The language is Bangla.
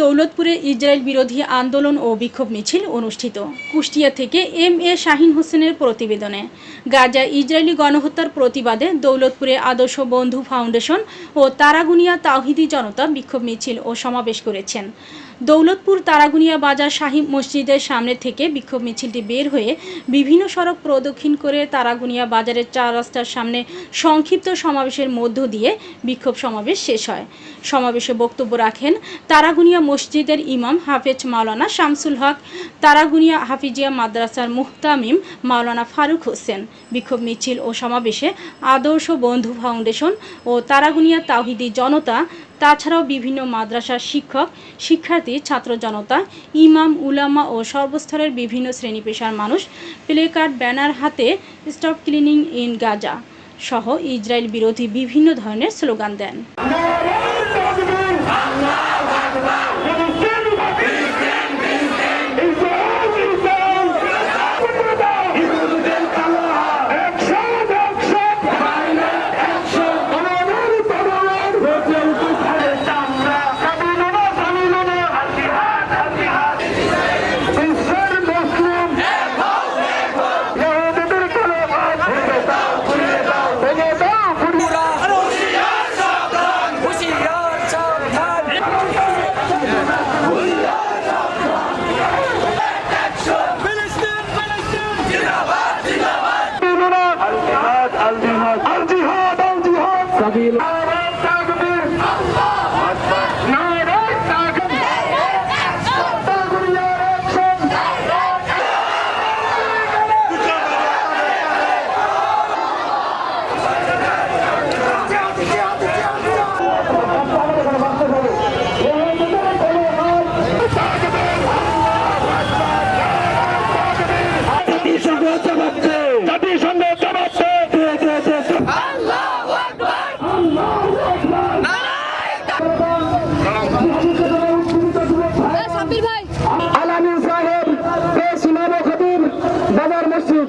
দৌলতপুরে ইসরায়েল বিরোধী আন্দোলন ও বিক্ষোভ মিছিল অনুষ্ঠিত। কুষ্টিয়া থেকে এম এ শাহিন হোসেনের প্রতিবেদনে। গাজা ইসরায়েলি গণহত্যার প্রতিবাদে দৌলতপুরে আদর্শ বন্ধু ফাউন্ডেশন ও তারাগুনিয়া তাওহিদি জনতা বিক্ষোভ মিছিল ও সমাবেশ করেছেন। দৌলতপুর তারাগুনিয়া বাজার শাহী মসজিদের সামনে থেকে বিক্ষোভ মিছিলটি বের হয়ে বিভিন্ন সড়ক প্রদক্ষিণ করে তারাগুনিয়া বাজারের চার রাস্তার সামনে সংক্ষিপ্ত সমাবেশের মধ্য দিয়ে বিক্ষোভ সমাবেশ শেষ হয়। সমাবেশে বক্তব্য রাখেন তারাগুনিয়া মসজিদের ইমাম হাফেজ মাওলানা শামসুল হক, তারাগুনিয়া হাফিজিয়া মাদ্রাসার মুহতামিম মাওলানা ফারুক হোসেন। বিক্ষোভ মিছিল ও সমাবেশে আদর্শ বন্ধু ফাউন্ডেশন ও তারাগুনিয়া তাওহিদি জনতা তাছাড়াও বিভিন্ন মাদ্রাসার শিক্ষক, শিক্ষার্থী, ছাত্র জনতা, ইমাম, উলামা ও সর্বস্তরের বিভিন্ন শ্রেণি পেশার মানুষ প্লেকার্ড, ব্যানার হাতে স্টপ ক্লিনিং ইন গাজা সহ ইসরায়েল বিরোধী বিভিন্ন ধরনের স্লোগান দেন। সাব্বির ভাই। আলামিন সাহেব বাবার মসজিদ।